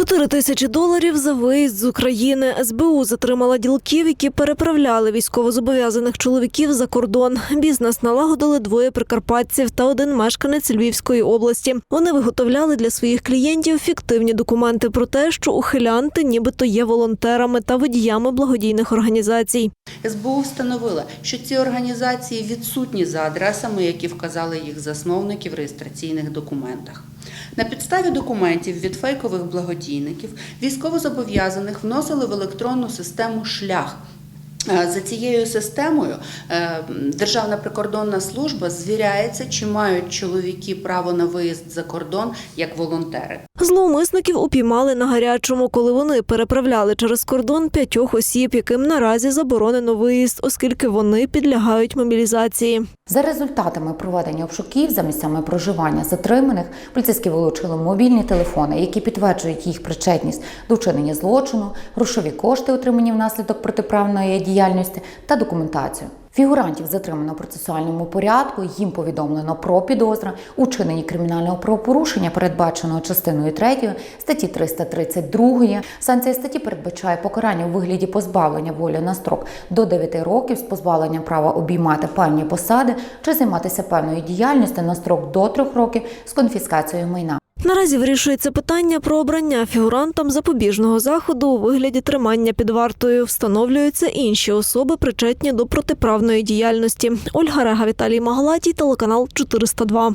Чотири тисячі доларів за виїзд з України. СБУ затримала ділків, які переправляли військовозобов'язаних чоловіків за кордон. Бізнес налагодили двоє прикарпатців та один мешканець Львівської області. Вони виготовляли для своїх клієнтів фіктивні документи про те, що ухилянти нібито є волонтерами та водіями благодійних організацій. СБУ встановила, що ці організації відсутні за адресами, які вказали їх засновники в реєстраційних документах. На підставі документів від фейкових благодійників військовозобов'язаних вносили в електронну систему шлях. Е, За цією системою е, Державна прикордонна служба звіряється, чи мають чоловіки право на виїзд за кордон як волонтери. Зловмисників упіймали на гарячому, коли вони переправляли через кордон п'ятьох осіб, яким наразі заборонено виїзд, оскільки вони підлягають мобілізації. За результатами проведення обшуків за місцями проживання затриманих, поліцейські вилучили мобільні телефони, які підтверджують їх причетність до вчинення злочину, грошові кошти, отримані внаслідок протиправної діяльності та документацію. Фігурантів затримано в процесуальному порядку. Їм повідомлено про підозру у чиненні кримінального правопорушення, передбаченого частиною 3 статті 332. Санкція статті передбачає покарання у вигляді позбавлення волі на строк до 9 років з позбавленням права обіймати певні посади чи займатися певною діяльністю на строк до 3 років з конфіскацією майна. Наразі вирішується питання про обрання фігурантам запобіжного заходу у вигляді тримання під вартою. Встановлюються інші особи, причетні до протиправної діяльності. Ольга Рега, Віталій Магалатій, телеканал 402.